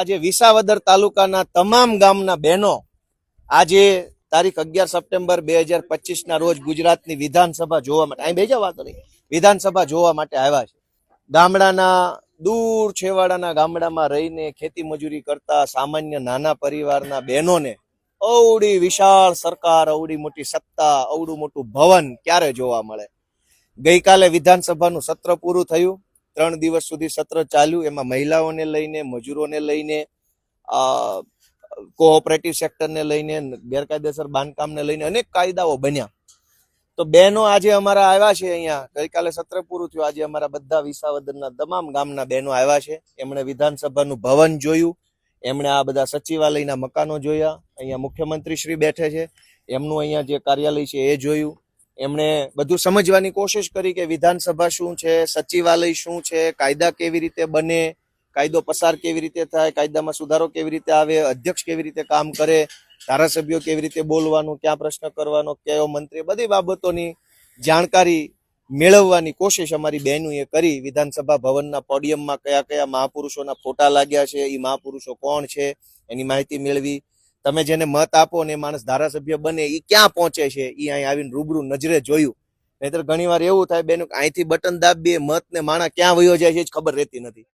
આજે વિસાવદર તાલુકાના તમામ ગામના બહેનો આજે તારીખ અગિયાર સપ્ટેમ્બર બે હજાર પચીસ ના રોજ ગુજરાતની વિધાનસભા જોવા માટે, અહીં બેજા વાતો નહીં, વિધાનસભા જોવા માટે આવ્યા છે. ગામડાના, દૂર છેવાડાના ગામડામાં રહીને ખેતી મજૂરી કરતા સામાન્ય નાના પરિવારના બહેનોને અવડી વિશાળ સરકાર, અવડી મોટી સત્તા, અવડું મોટું ભવન ક્યારે જોવા મળે? ગઈકાલે વિધાનસભાનું સત્ર પૂરું થયું. ત્રણ દિવસ સુધી સત્ર ચાલ્યું. એમાં મહિલાઓને લઈને, મજૂરોને લઈને કોઓપરેટિવ સેક્ટરને લઈને, ગેરકાયદેસર બાંધકામને લઈને અનેક કાયદાઓ બન્યા. તો બહેનો આજે અમારા આવ્યા છે અહીંયા. ગઈકાલે સત્ર પૂરું થયું. આજે અમારા બધા વિસાવદરના તમામ ગામના બહેનો આવ્યા છે. એમણે વિધાનસભાનું ભવન જોયું. એમણે આ બધા સચિવાલયના મકાનો જોયા. અહીંયા મુખ્યમંત્રી શ્રી બેઠે છે. એમનું અહીંયા જે કાર્યાલય છે એ જોયું. એમણે બધું સમજવાની કોશિશ કરી કે વિધાનસભા શું છે, સચિવાલય શું છે, કાયદા કેવી રીતે બને, કાયદો પસાર કેવી રીતે થાય, કાયદામાં સુધારો કેવી રીતે આવે, અધ્યક્ષ કેવી રીતે કામ કરે, ધારાસભ્યો કેવી રીતે બોલવાનું, ક્યાં પ્રશ્ન કરવાનો, કયો મંત્રી, બધી બાબતોની જાણકારી મેળવવાની કોશિશ અમારી બહેનોએ કરી. વિધાનસભા ભવનના પોડિયમમાં કયા કયા મહાપુરુષોના ફોટા લાગ્યા છે એ મહાપુરુષો કોણ છે, એની માહિતી મેળવી. તમે જેને મત આપો ને માણસ ધારાસભ્ય બને એ ક્યાં પહોંચે છે? એ અહીં આવીને રૂબરૂ નજરે જોયું. નહીતર ઘણી વાર એવું થાય, બેન અહીંથી બટન દાબીએ મત ને માણા ક્યાં વયો જાય છે ખબર રહેતી નથી.